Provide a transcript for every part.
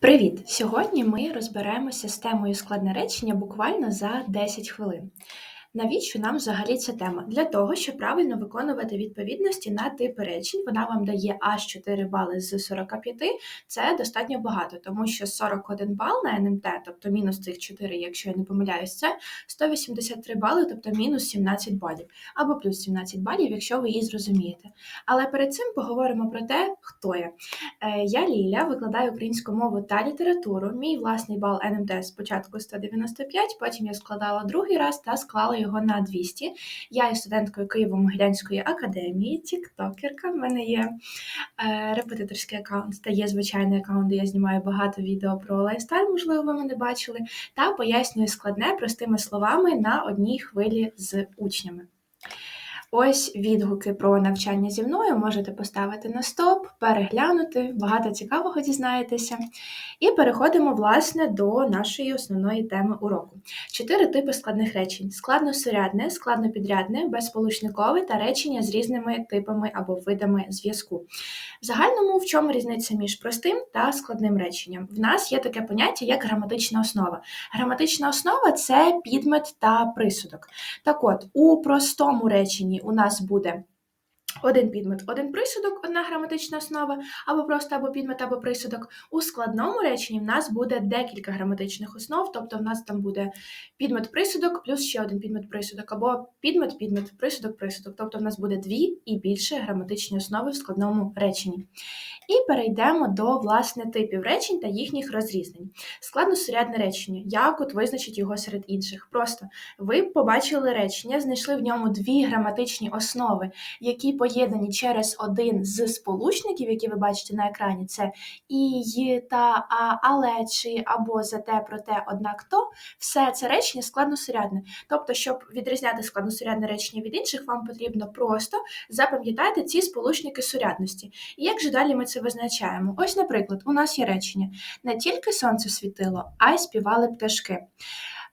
Привіт! Сьогодні ми розберемося з темою складне речення буквально за 10 хвилин. Навіщо нам взагалі ця тема? Для того, щоб правильно виконувати відповідності на типи речень. Вона вам дає аж 4 бали з 45. Це достатньо багато, тому що 41 бал на НМТ, тобто мінус цих 4, якщо я не помиляюсь, це 183 бали, тобто мінус 17 балів, або плюс 17 балів, якщо ви її зрозумієте. Але перед цим поговоримо про те, хто я. Е, я Ліля, викладаю українську мову та літературу. Мій власний бал НМТ спочатку 195, потім я складала другий раз та склала його на 200. Я є студенткою Києво-Могилянської академії, тіктокерка. В мене є е, репетиторський аккаунт та є звичайний аккаунт, де я знімаю багато відео про лайфстайл, можливо, ви мене бачили, та пояснюю складне простими словами на одній хвилі з учнями. Ось відгуки про навчання зі мною можете поставити на стоп, переглянути, багато цікавого дізнаєтеся. І переходимо, власне, до нашої основної теми уроку. Чотири типи складних речень: складносурядне, складнопідрядне, безполучникове та речення з різними типами або видами зв'язку. В загальному, в чому різниця між простим та складним реченням? В нас є таке поняття, як граматична основа. Граматична основа це підмет та присудок. Так от, у простому реченні у нас буде один підмет, один присудок, одна граматична основа, або просто або підмет, або присудок. У складному реченні в нас буде декілька граматичних основ, тобто в нас там буде підмет присудок плюс ще один підмет присудок, або підмет, підмет, присудок, присудок. Тобто в нас буде дві і більше граматичні основи в складному реченні. І перейдемо до власне типів речень та їхніх розрізнень. Складносурядне речення, як от визначить його серед інших. Просто ви побачили речення, знайшли в ньому дві граматичні основи, які поєднані через один з сполучників, які ви бачите на екрані, це і, та, а, але, чи, або зате, проте, однак то, все це речення складносурядне. Тобто, щоб відрізняти складносурядне речення від інших, вам потрібно просто запам'ятати ці сполучники сурядності. І як же далі ми це визначаємо? Ось, наприклад, у нас є речення: не тільки сонце світило, а й співали пташки.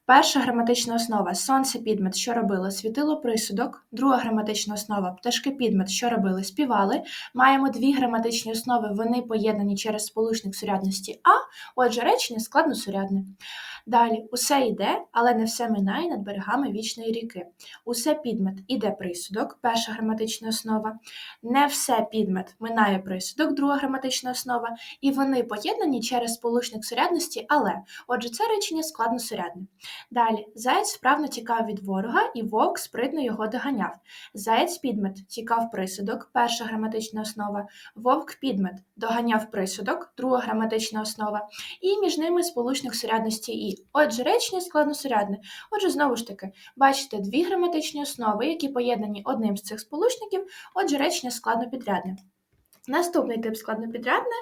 Перша граматична основа сонце підмет, що робили, світило присудок. Друга граматична основа пташки підмет, що робили, співали. Маємо дві граматичні основи, вони поєднані через сполучник сурядності А, отже, речення складносурядне. Далі, усе йде, але не все минає над берегами вічної ріки. Усе підмет іде присудок, перша граматична основа. Не все підмет минає присудок, друга граматична основа. І вони поєднані через сполучник сурядності, але. Отже, це речення складносурядне. Далі, заєць вправно тікав від ворога, і вовк спритно його доганяв. Заєць підмет тікав присудок, перша граматична основа, вовк підмет доганяв присудок, друга граматична основа, і між ними сполучник сурядності і. Отже, речення складносурядне. Отже, знову ж таки, бачите дві граматичні основи, які поєднані одним з цих сполучників, отже, речення складнопідрядне. Наступний тип складнопідрядне,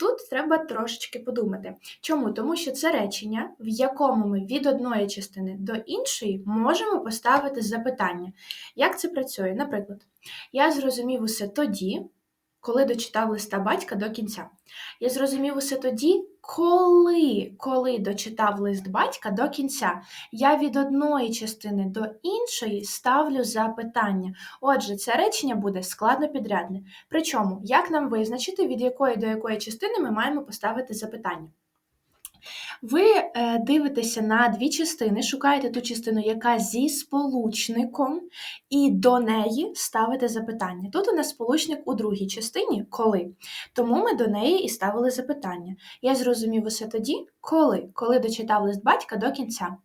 тут треба трошечки подумати. Чому? Тому що це речення, в якому ми від одної частини до іншої можемо поставити запитання. Як це працює? Наприклад, я зрозумів усе тоді, коли дочитав листа батька до кінця. Я зрозумів усе тоді, коли коли дочитав лист батька до кінця. Я від одної частини до іншої ставлю запитання. Отже, це речення буде складно підрядне. Причому, як нам визначити, від якої до якої частини ми маємо поставити запитання? Ви е, дивитеся на дві частини, шукаєте ту частину, яка зі сполучником, і до неї ставите запитання. Тут у нас сполучник у другій частині коли. Тому ми до неї і ставили запитання. Я зрозумів усе тоді, коли, коли дочитав лист батька до кінця.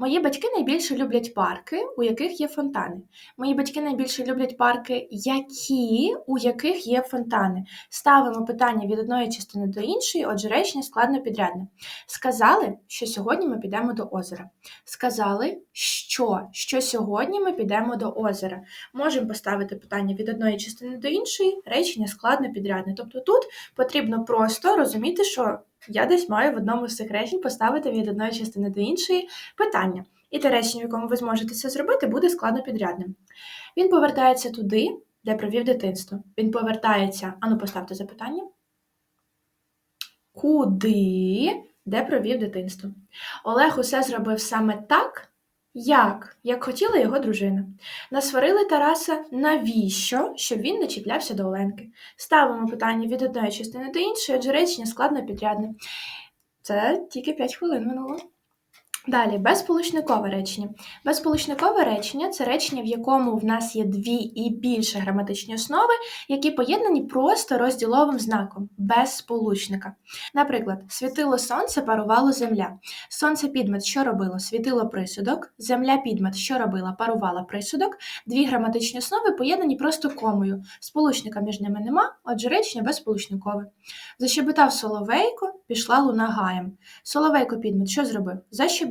Мої батьки найбільше люблять парки, у яких є фонтани. Мої батьки найбільше люблять парки, які, у яких є фонтани. Ставимо питання від одної частини до іншої, отже, речення складно підрядне. Сказали, що сьогодні ми підемо до озера. Сказали, що що сьогодні ми підемо до озера. Можемо поставити питання від одної частини до іншої, речення складно підрядне. Тобто тут потрібно просто розуміти, що я десь маю в одному з цих речень поставити від одної частини до іншої питання. І те речення, в якому ви зможете це зробити, буде складно підрядним. Він повертається туди, де провів дитинство. Він повертається, ану, поставте запитання. Куди, де провів дитинство? Олег усе зробив саме так, Як? Як хотіла його дружина. Насварили Тараса навіщо, щоб він не чіплявся до Оленки. Ставимо питання від одної частини до іншої, адже речення складно підрядне. Це тільки 5 хвилин минуло. Далі, безполучникове речення. Безполучникове речення це речення, в якому в нас є дві і більше граматичні основи, які поєднані просто розділовим знаком, без сполучника. Наприклад, світило сонце, парувало земля. Сонце підмет, що робило? Світило присудок, земля підмет, що робила? Парувала присудок. Дві граматичні основи поєднані просто комою. Сполучника між ними нема, отже, речення безсполучникове. Защебетав соловейко, пішла луна гаєм. Соловейко підмет, що зробив? Защебетав,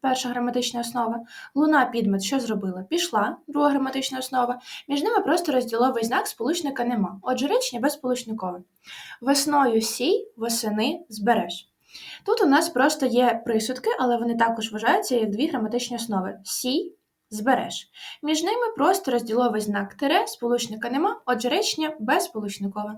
перша граматична основа. Луна підмет, що зробила? Пішла, друга граматична основа. Між ними просто розділовий знак сполучника нема. Отже, речення безсполучникове. Весною сій, восени збереш. Тут у нас просто є присудки, але вони також вважаються як дві граматичні основи: сій, збереш. Між ними просто розділовий знак тире, сполучника нема, отже, речення безсполучникове.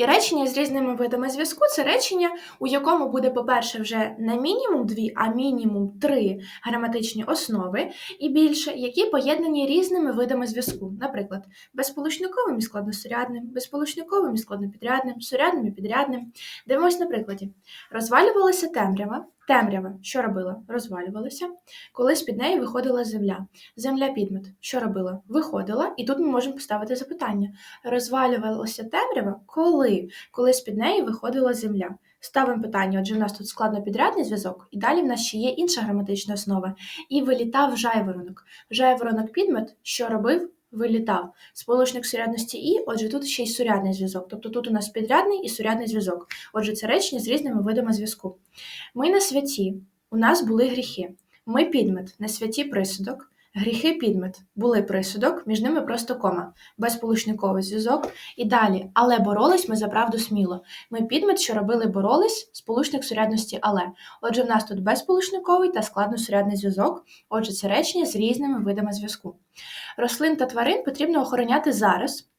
І речення з різними видами зв'язку це речення, у якому буде, по-перше, вже не мінімум дві, а мінімум три граматичні основи і більше, які поєднані різними видами зв'язку. Наприклад, безполучниковим і складносурядним, безполучниковим і складнопідрядним, сурядним і підрядним. Дивимось на прикладі. Розвалювалася темрява. Темрява, що робила? Розвалювалася. Коли з під неї виходила земля. Земля підмет, що робила? Виходила, і тут ми можемо поставити запитання: розвалювалася темрява, коли? Коли з під неї виходила земля. Ставимо питання, отже, в нас тут складно-підрядний зв'язок, і далі в нас ще є інша граматична основа. І вилітав жайворонок. Жайворонок підмет, що робив? Вилітав. Сполучник сурядності і, отже, тут ще й сурядний зв'язок. Тобто тут у нас підрядний і сурядний зв'язок. Отже, це речення з різними видами зв'язку. Ми на святі, у нас були гріхи. Ми підмет, на святі присудок. Гріхи підмет були присудок, між ними просто кома, безполучниковий зв'язок. І далі, але боролись ми за правду сміло. Ми підмет, що робили, боролись, сполучник сурядності але. Отже, в нас тут безполучниковий та складносурядний зв'язок. Отже, це речення з різними видами зв'язку. Рослин та тварин потрібно охороняти зараз.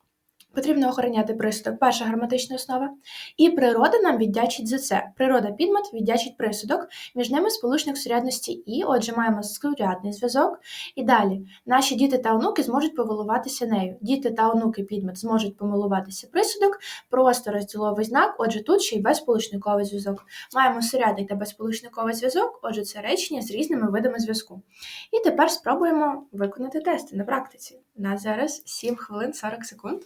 Потрібно охороняти присудок, перша граматична основа. І природа нам віддячить за це. Природа підмет віддячить присудок, між ними сполучник сурядності і, отже, маємо сурядний зв'язок. І далі наші діти та онуки зможуть помилуватися нею. Діти та онуки підмет зможуть помилуватися присудок, просто розділовий знак, отже, тут ще й безсполучниковий зв'язок. Маємо сурядний та безсполучниковий зв'язок, отже, це речення з різними видами зв'язку. І тепер спробуємо виконати тести на практиці. У нас зараз 7 хвилин 40 секунд.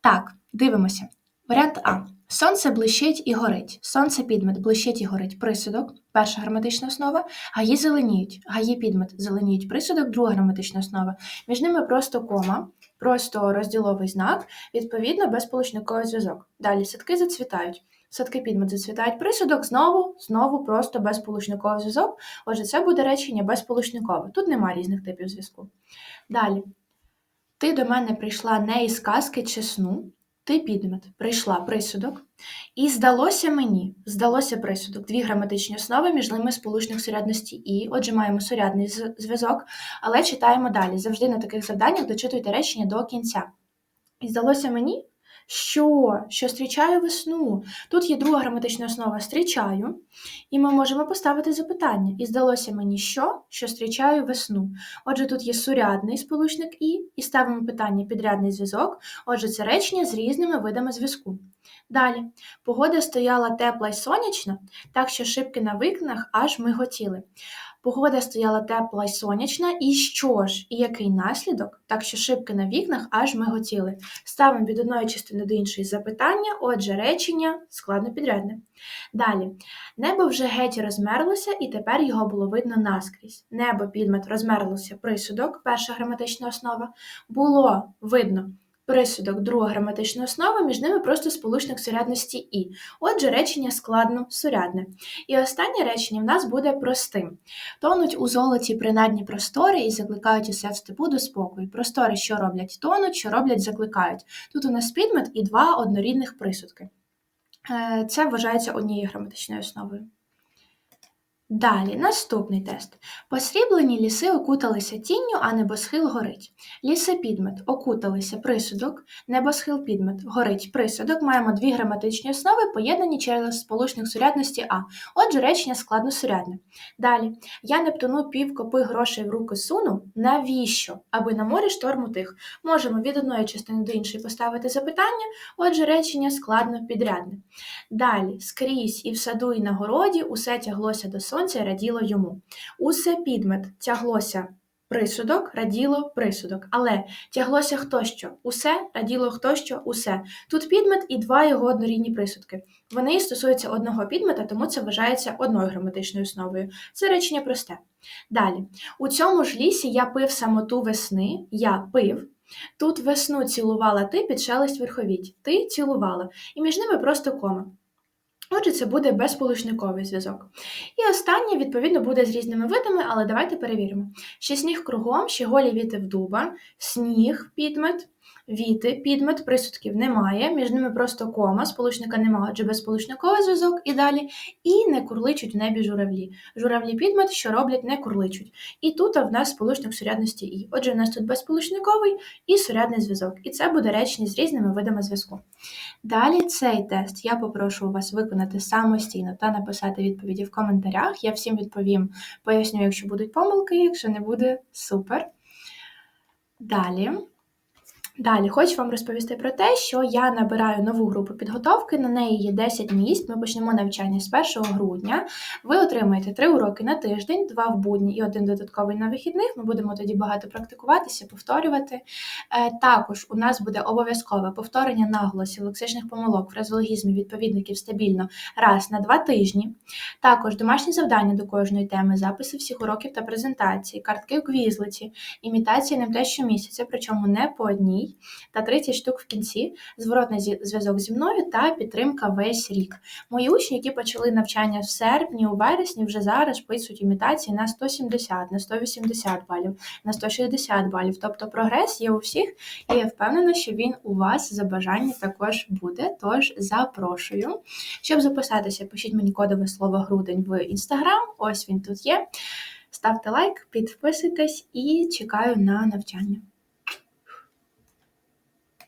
Так, дивимося. Варіант А. Сонце блищить і горить. Сонце підмет блищить і горить присудок, перша граматична основа. Гаї зеленіють. Гаї підмет зеленіють присудок, друга граматична основа. Між ними просто кома, просто розділовий знак, відповідно, безполучниковий зв'язок. Далі садки зацвітають. Садки підмет зацвітають присудок, знову, знову просто безполучниковий зв'язок. Отже, це буде речення безполучникове. Тут немає різних типів зв'язку. Далі. Ти до мене прийшла не із казки чи сну, ти підмет, прийшла присудок. І здалося мені, здалося присудок, дві граматичні основи, між ними сполучних сурядності і. Отже, маємо сурядний зв'язок, але читаємо далі. Завжди на таких завданнях дочитуйте речення до кінця. І здалося мені, що? Що зустрічаю весну. Тут є друга граматична основа зустрічаю, і ми можемо поставити запитання. І здалося мені, що Що зустрічаю весну. Отже, тут є сурядний сполучник і, і ставимо питання підрядний зв'язок. Отже, це речення з різними видами зв'язку. Далі, погода стояла тепла й сонячна, так що шибки на вікнах аж миготіли. Погода стояла тепла й сонячна, і що ж, і який наслідок, так що шибки на вікнах аж миготіли. Ставимо від одної частини до іншої запитання, отже, речення складно підрядне. Далі, небо вже геть розмерлося, і тепер його було видно наскрізь. Небо підмет розмерлося присудок, перша граматична основа, було видно присудок, друга граматична основа, між ними просто сполучник сурядності і. Отже, речення складно сурядне. І останнє речення в нас буде простим. Тонуть у золоті принадні простори і закликають усе в степу до спокою. Простори, що роблять, тонуть, що роблять, закликають. Тут у нас підмет і два однорідних присудки. Е, це вважається однією граматичною основою. Далі, наступний тест. Посріблені ліси окуталися тінню, а небосхил горить. Ліси підмет окуталися присудок, небосхил підмет горить присудок. Маємо дві граматичні основи, поєднані через сполучник сурядності А. Отже, речення складносурядне. Далі, я Нептуну пів копи грошей в руки суну. Навіщо? Аби на морі шторму тих. Можемо від одної частини до іншої поставити запитання, отже, речення складно підрядне. Далі, скрізь і в саду, і на городі усе тяглося до сонця, раділо йому. Усе підмет тяглося присудок, раділо присудок. Але тяглося хто що? Усе раділо хто що, усе. Тут підмет і два його однорідні присудки. Вони стосуються одного підмета, тому це вважається одною граматичною основою. Це речення просте. Далі, у цьому ж лісі я пив самоту весни, я пив. Тут весну цілувала ти під шелест верховіть. Ти цілувала. І між ними просто кома. Отже, це буде безполучниковий зв'язок. І останнє, відповідно, буде з різними видами, але давайте перевіримо. Ще сніг кругом, ще голі віти в дуба, сніг, підмет, віти, підмет, присудків немає, між ними просто кома, сполучника немає, адже безполучниковий зв'язок і далі. І не курличуть в небі журавлі. Журавлі підмет, що роблять, не курличуть. І тут в нас сполучник сурядності І. Отже, в нас тут безполучниковий і сурядний зв'язок. І це буде речення з різними видами зв'язку. Далі цей тест я попрошу вас виконати самостійно та написати відповіді в коментарях. Я всім відповім, поясню, якщо будуть помилки, якщо не буде супер. Далі. Далі хочу вам розповісти про те, що я набираю нову групу підготовки. На неї є 10 місць. Ми почнемо навчання з 1 грудня. Ви отримаєте 3 уроки на тиждень, 2 в будні і один додатковий на вихідних. Ми будемо тоді багато практикуватися, повторювати. Е, також у нас буде обов'язкове повторення наголосів, лексичних помилок, фразологізмів, відповідників стабільно раз на 2 тижні. Також домашні завдання до кожної теми, записи всіх уроків та презентації, картки у квізлиці, імітація ним те щомісяця, причому не по одній та 30 штук в кінці, зворотний зв'язок зі мною та підтримка весь рік. Мої учні, які почали навчання в серпні, у вересні, вже зараз пишуть імітації на 170, на 180 балів, на 160 балів. Тобто прогрес є у всіх, і я впевнена, що він у вас за бажання також буде. Тож запрошую. Щоб записатися, пишіть мені кодове слово грудень в інстаграм. Ось він тут є. Ставте лайк, підписуйтесь і чекаю на навчання.